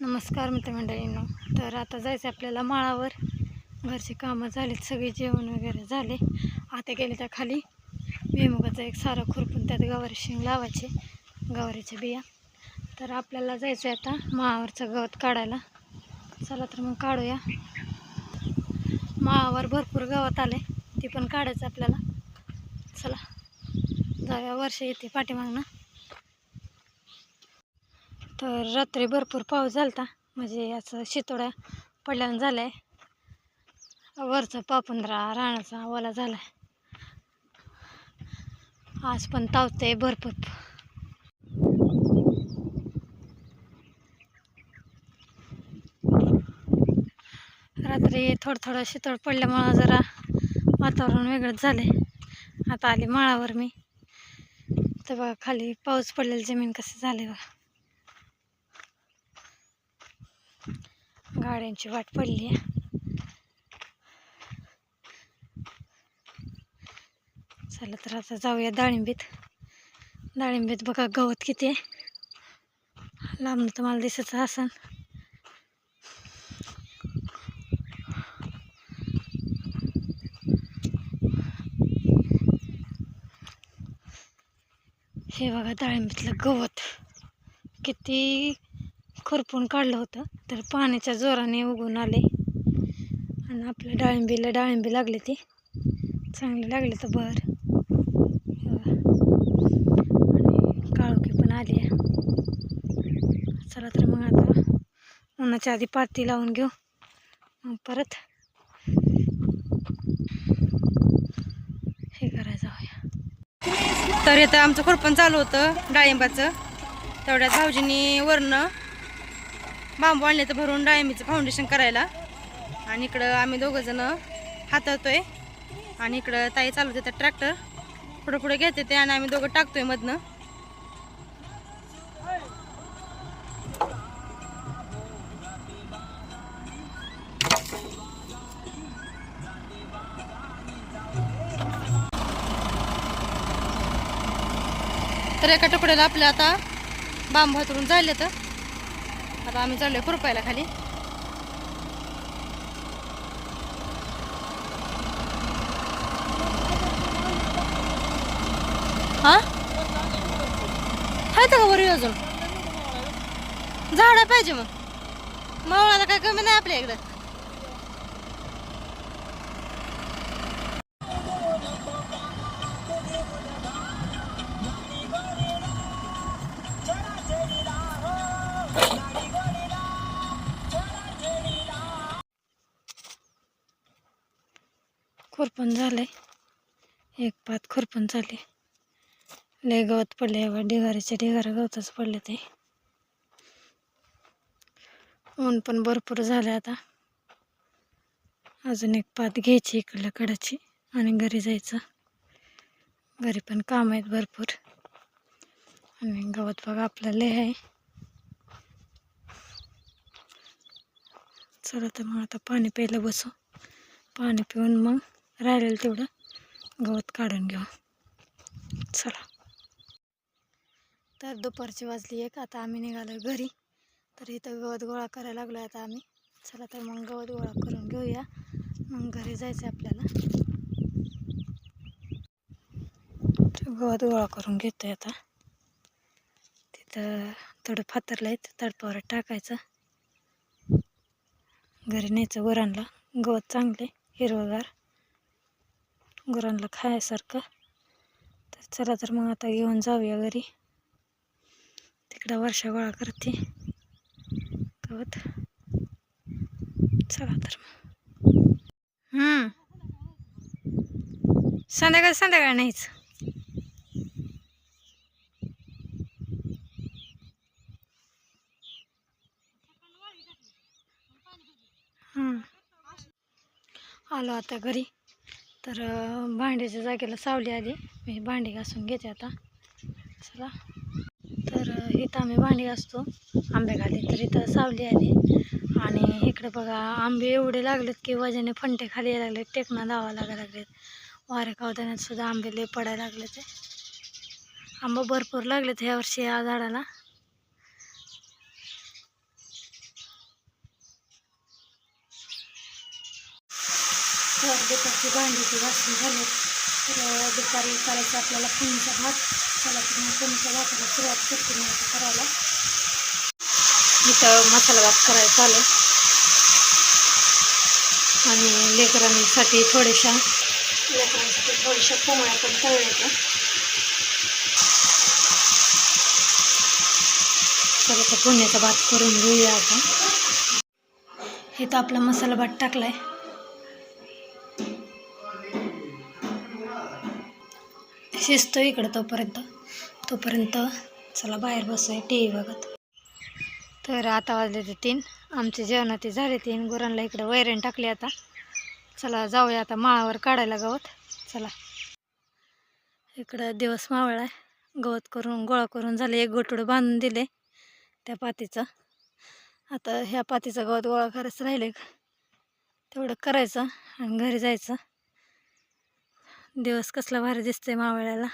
नमस्कार मित्रमंडळींनो. तर आता जायचं आहे आपल्याला माळावर. घरची कामं झालीत सगळे जेवण वगैरे झाले. आता गेले त्या खाली. भुईमुगाचं एक सारं खुरपून त्यात गवारी शेंग लावायचे गवारीच्या बिया. तर आपल्याला जायचं आहे आता माळावरचं गवत काढायला. चला तर मग काढूया. माळावर भरपूर गवत आले ते पण काढायचं आपल्याला. चला. जाऊया वर्ष येते पाठीमागनं. तर रात्री भरपूर पाऊस झालता. म्हणजे असं शितोड्या पडल्यानं झालं आहे वरचं पापुंद्रा राणाचा ओला झाला आहे आज पण तावते भरपूर. रात्री थोडं थोडं शितोड पडल्यामुळं जरा वातावरण वेगळंच झालं आहे आता आली माळावर मी. तर बघा खाली पाऊस पडलेलं जमीन कसं झाले बघा. गाड्यांची वाट पडली. आहे चला तर आता जाऊया डाळिंबीत. डाळिंबीत बघा गवत किती आहे. लांबून तुम्हाला दिसत असन. हे बघा डाळिंबीतलं गवत. किती खुरपून काढलं होतं. तर पाण्याच्या जोराने उगून आले. आणि आपल्या डाळिंबीला डाळिंबी लागले ती. चांगले लागले तर बर. आणि काळोखी पण आली चला तर मग आता उन्हाच्या आधी पाती लावून घेऊ. मग परत हे करायचं जाऊया. तर इथं आमचं खुरपण चालू होतं डाळिंबाचं. तेवढ्या भाऊजींनी वरनं बांबू आणले तर भरून डाळिंबीचं फाउंडेशन करायला. आणि इकडं आम्ही दोघं जण हाताळतोय. आणि इकडं ताई चालवते देतात ट्रॅक्टर पुढं पुढे घेते ते आणि आम्ही दोघं टाकतोय मधनं. तर एका तुकड्याला आपल्या आता बांबू हातरून झाले तर. आता आम्ही चाललोय खुरपायला खाली. हा? आहेत का बरं अजून? झाडं पाहिजे मग. मावळाला काय कमी नाही आपल्या इकडं. खुरपण झालं आहे एक पात खुरपण झाले. लय गवत पडले बा ढिगाऱ्याच्या ढिगारा गवतच पडले ते. ऊन पण भरपूर झालं आता. अजून एक पात घ्यायची इकडल्या कडाची आणि घरी जायचं. घरी पण काम आहेत भरपूर. आणि गवत बघा आपलं लय आहे. चला तर मग आता पाणी प्यायला बसू. पाणी पिऊन मग राहिलेलं तेवढं. गवत काढून घेऊ. चला. तर दुपारची वाजली एक. आता आम्ही निघालो घरी. तर इथं गवत गोळा करायला लागलो आता आम्ही. चला तर मग गवत गोळा करून घेऊया. मग घरी जायचं आपल्याला. गवत गोळा करून घेतोय आता. तिथं थोडं फातरलं आहे तडपावर टाकायचं. घरी न्यायचं गुरांना गवत चांगले हिरवगार. गुरांना खायासारखं. तर चला तर मग आता घेऊन जाऊया घरी. तिकडं वर्षा गोळा करते. गवत. चला तर मग. संध्याकाळ संध्याकाळ नाहीच. आलो आता घरी. तर भांड्याच्या जागेला सावली आली. मी भांडी घासून घेते आता. चला. तर इथं आम्ही भांडी घासतो. आंबे खाली तर इथं सावली आली. आणि इकडे बघा आंबे एवढे लागलेत की वजने फंटे खाली यायला लागलेत. टेकणं लावा लागायला लागलेत. वारे कावताना सुद्धा आंबे लय पडायला लागले ते आंबा भरपूर लागलेत ह्या वर्षी या झाडाला. दुपारची भांडीची घासून झाली तर दुपारी करायचं आपल्याला फोनचा भात. चला तर मग फोनच्या भाताला सुरुवात करते मी करायला. इथं मसाला भात करायचा आलं आणि लेकरांसाठी थोड्याशा लेकरांसाठी थोड्याशा पोळ्या पण तळल्या तर तर पुण्याचा भात करून घेऊया आपण इथं आपला मसाला भात टाकलाय. शिजतो इकडं तोपर्यंत तोपर्यंत चला बाहेर बसूया टी व्ही बघत. तर आता वाजले ते तीन. आमचे जेवण ते झाले तीन गुरांना इकडं वैरण टाकली आता. चला जाऊया आता माळावर काढायला गवत. चला. इकडं दिवस मावळा आहे. गवत करून गोळा करून झाले. एक गोटुडं बांधून दिले त्या पातीचं. आता ह्या पातीचं गवत गोळा करायचं राहिले तेवढं करायचं आणि घरी जायचं. दिवस कसला भारी दिसतोय मावळ्याला.